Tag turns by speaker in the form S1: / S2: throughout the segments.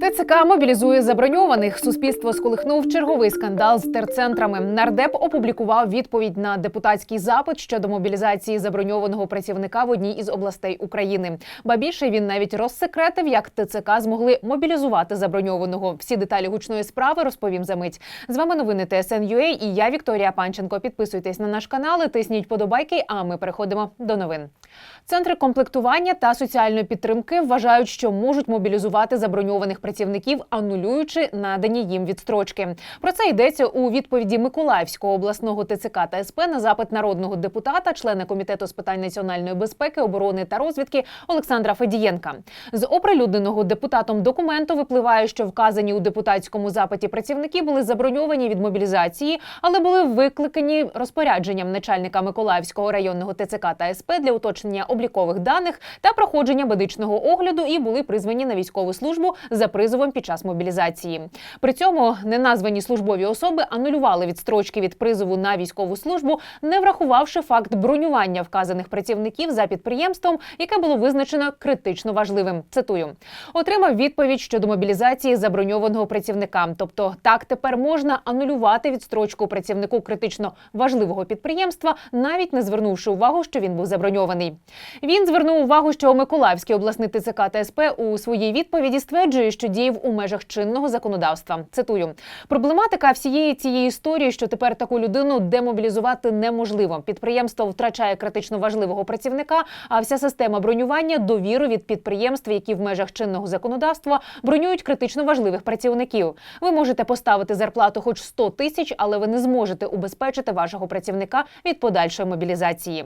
S1: ТЦК мобілізує заброньованих. Суспільство сколихнув черговий скандал з терцентрами. Нардеп опублікував відповідь на депутатський запит щодо мобілізації заброньованого працівника в одній із областей України. Ба більше він навіть розсекретив, як ТЦК змогли мобілізувати заброньованого. Всі деталі гучної справи розповім за мить. З вами новини ТСН.UA і я Вікторія Панченко. Підписуйтесь на наш канал, і тисніть подобайки. А ми переходимо до новин. Центри комплектування та соціальної підтримки вважають, що можуть мобілізувати заброньованих працівників, анулюючи надані їм відстрочки. Про це йдеться у відповіді Миколаївського обласного ТЦК та СП на запит народного депутата, члена комітету з питань національної безпеки, оборони та розвідки Олександра Федієнка. З оприлюдненого депутатом документу випливає, що вказані у депутатському запиті працівники були заброньовані від мобілізації, але були викликані розпорядженням начальника Миколаївського районного ТЦК та СП для уточнення облікових даних та проходження медичного огляду і були призвані на військову службу за призовом під час мобілізації. При цьому неназвані службові особи анулювали відстрочки від призову на військову службу, не врахувавши факт бронювання вказаних працівників за підприємством, яке було визначено критично важливим. Цитую, отримав відповідь щодо мобілізації заброньованого працівника. Тобто, так тепер можна анулювати відстрочку працівнику критично важливого підприємства, навіть не звернувши увагу, що він був заброньований. Він звернув увагу, що Миколаївський обласний ТЦК та СП у своїй відповіді стверджує, що діяв у межах чинного законодавства. Цитую: проблематика всієї цієї історії, що тепер таку людину демобілізувати неможливо. Підприємство втрачає критично важливого працівника, а вся система бронювання довіру від підприємств, які в межах чинного законодавства бронюють критично важливих працівників. Ви можете поставити зарплату хоч 100 тисяч, але ви не зможете убезпечити вашого працівника від подальшої мобілізації.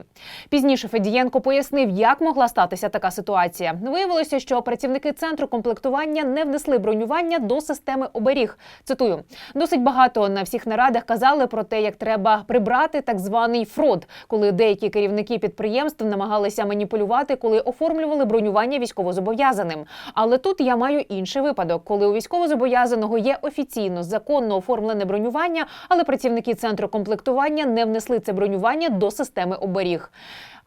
S1: Пізніше Федієнко пояснив, як могла статися така ситуація. Виявилося, що працівники центру комплектування не внесли бронювання до системи оберіг. Цитую, досить багато на всіх нарадах казали про те, як треба прибрати так званий фрод, коли деякі керівники підприємств намагалися маніпулювати, коли оформлювали бронювання військовозобов'язаним. Але тут я маю інший випадок, коли у військовозобов'язаного є офіційно законно оформлене бронювання, але працівники центру комплектування не внесли це бронювання до системи оберіг.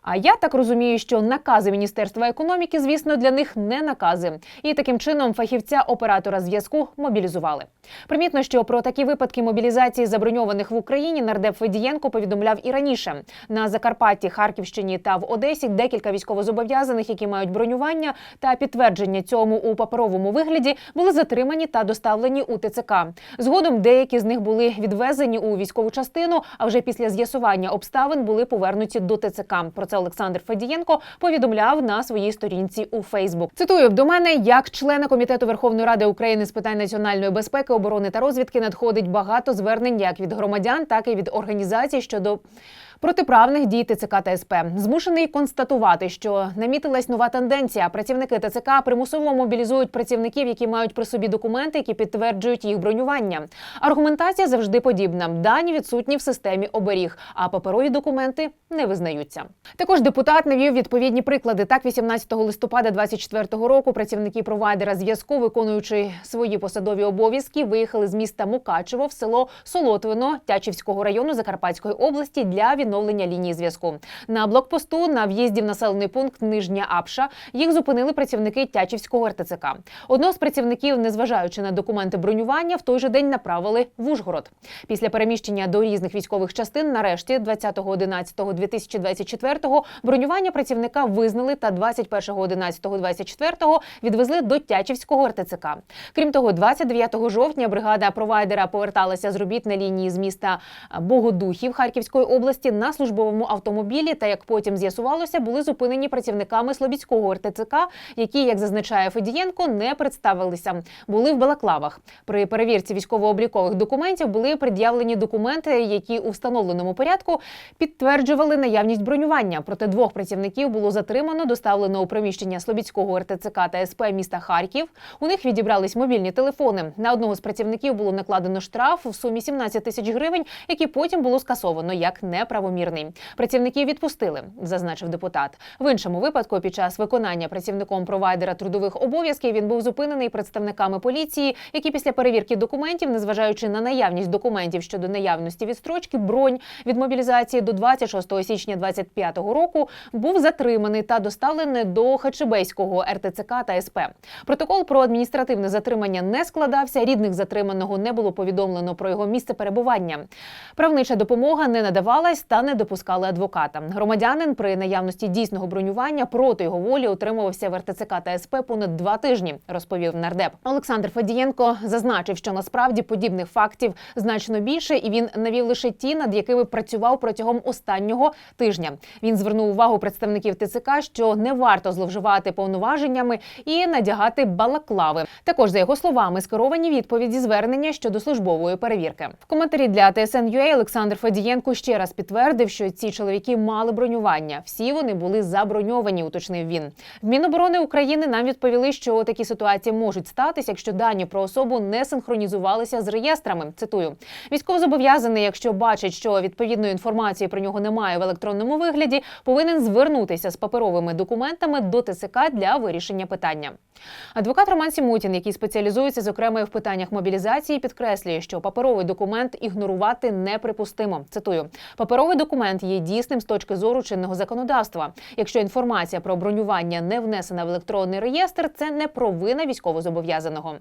S1: А я так розумію, що накази Міністерства економіки, звісно, для них не накази. І таким чином фахівця оператора зв'язку мобілізували. Примітно, що про такі випадки мобілізації заброньованих в Україні нардеп Федієнко повідомляв і раніше. На Закарпатті, Харківщині та в Одесі декілька військовозобов'язаних, які мають бронювання та підтвердження цьому у паперовому вигляді, були затримані та доставлені у ТЦК. Згодом деякі з них були відвезені у військову частину, а вже після з'ясування обставин були повернуті до ТЦК. Про це Олександр Федієнко повідомляв на своїй сторінці у Фейсбук. Цитую до мене, як члена комітету Верховної Ради України з питань національної безпеки, оборони та розвідки надходить багато звернень як від громадян, так і від організацій щодо. Протиправних дій ТЦК та СП змушений констатувати, що намітилась нова тенденція. Працівники ТЦК примусово мобілізують працівників, які мають при собі документи, які підтверджують їх бронювання. Аргументація завжди подібна. Дані відсутні в системі оберіг, а паперові документи не визнаються. Також депутат навів відповідні приклади. Так, 18 листопада 2024 року працівники провайдера зв'язку, виконуючи свої посадові обов'язки, виїхали з міста Мукачево в село Солотвино Тячівського району Закарпатської області для відновлення лінії зв'язку. На блокпосту на в'їзді в населений пункт Нижня Апша їх зупинили працівники Тячівського РТЦК. Одного з працівників, незважаючи на документи бронювання, в той же день направили в Ужгород. Після переміщення до різних військових частин, нарешті, 20.11.2024 бронювання працівника визнали та 21.11.24 відвезли до Тячівського РТЦК. Крім того, 29 жовтня бригада провайдера поверталася з робіт на лінії з міста Богодухів Харківської області на службовому автомобілі. Та як потім з'ясувалося, були зупинені працівниками Слобідського РТЦК, які, як зазначає Федієнко, не представилися. Були в балаклавах. При перевірці військово-облікових документів були пред'явлені документи, які у встановленому порядку підтверджували наявність бронювання. Проте двох працівників було затримано, доставлено у приміщення Слобідського РТЦК та СП міста Харків. У них відібрались мобільні телефони. На одного з працівників було накладено штраф в сумі 17 тисяч гривень, який потім було скасовано як неправомірний. Неправомірний. Працівників відпустили, зазначив депутат. В іншому випадку, під час виконання працівником провайдера трудових обов'язків він був зупинений представниками поліції, які після перевірки документів, незважаючи на наявність документів щодо наявності відстрочки, бронь від мобілізації до 26 січня 2025 року, був затриманий та доставлений до Хачебейського РТЦК та СП. Протокол про адміністративне затримання не складався. Рідних затриманого не було повідомлено про його місце перебування. Правнича допомога не надавалась та не допускали адвоката. Громадянин при наявності дійсного бронювання проти його волі утримувався в РТЦК та СП понад два тижні, розповів нардеп. Олександр Федієнко зазначив, що насправді подібних фактів значно більше, і він навів лише ті, над якими працював протягом останнього тижня. Він звернув увагу представників ТЦК, що не варто зловживати повноваженнями і надягати балаклави. Також за його словами скеровані відповіді звернення щодо службової перевірки. В коментарі для ТСН.UA Олександр Федієнко ще раз підтвердив, що ці чоловіки мали бронювання. Всі вони були заброньовані, уточнив він. В Міноборони України нам відповіли, що такі ситуації можуть статися, якщо дані про особу не синхронізувалися з реєстрами. Цитую, військовозобов'язаний, якщо бачить, що відповідної інформації про нього немає в електронному вигляді, повинен звернутися з паперовими документами до ТСК для вирішення питання. Адвокат Роман Сімутін, який спеціалізується зокрема і в питаннях мобілізації, підкреслює, що паперовий документ ігнорувати неприпустимо. Цитую: паперовий документ є дійсним з точки зору чинного законодавства. Якщо інформація про бронювання не внесена в електронний реєстр, це не провина військовозобов'язаного.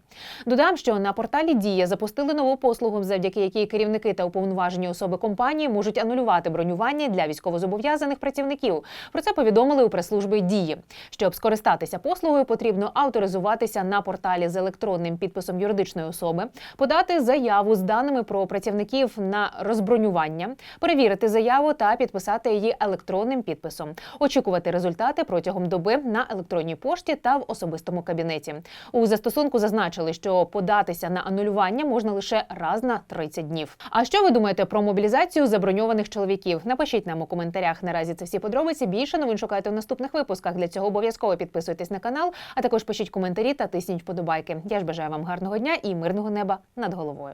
S1: Додам, що на порталі Дія запустили нову послугу, завдяки якій керівники та уповноважені особи компанії можуть анулювати бронювання для військовозобов'язаних працівників. Про це повідомили у прес-службі Дії. Щоб скористатися послугою, потрібно авторизуватися на порталі з електронним підписом юридичної особи, подати заяву з даними про працівників на розбронювання, перевірити заяву та підписати її електронним підписом, очікувати результати протягом доби на електронній пошті та в особистому кабінеті. У застосунку зазначили, що податися на анулювання можна лише раз на 30 днів. А що ви думаєте про мобілізацію заброньованих чоловіків? Напишіть нам у коментарях. Наразі це всі подробиці. Більше новин шукайте в наступних випусках. Для цього обов'язково підписуйтесь на канал, а також пишіть коментарі та тисніть вподобайки. Я ж бажаю вам гарного дня і мирного неба над головою.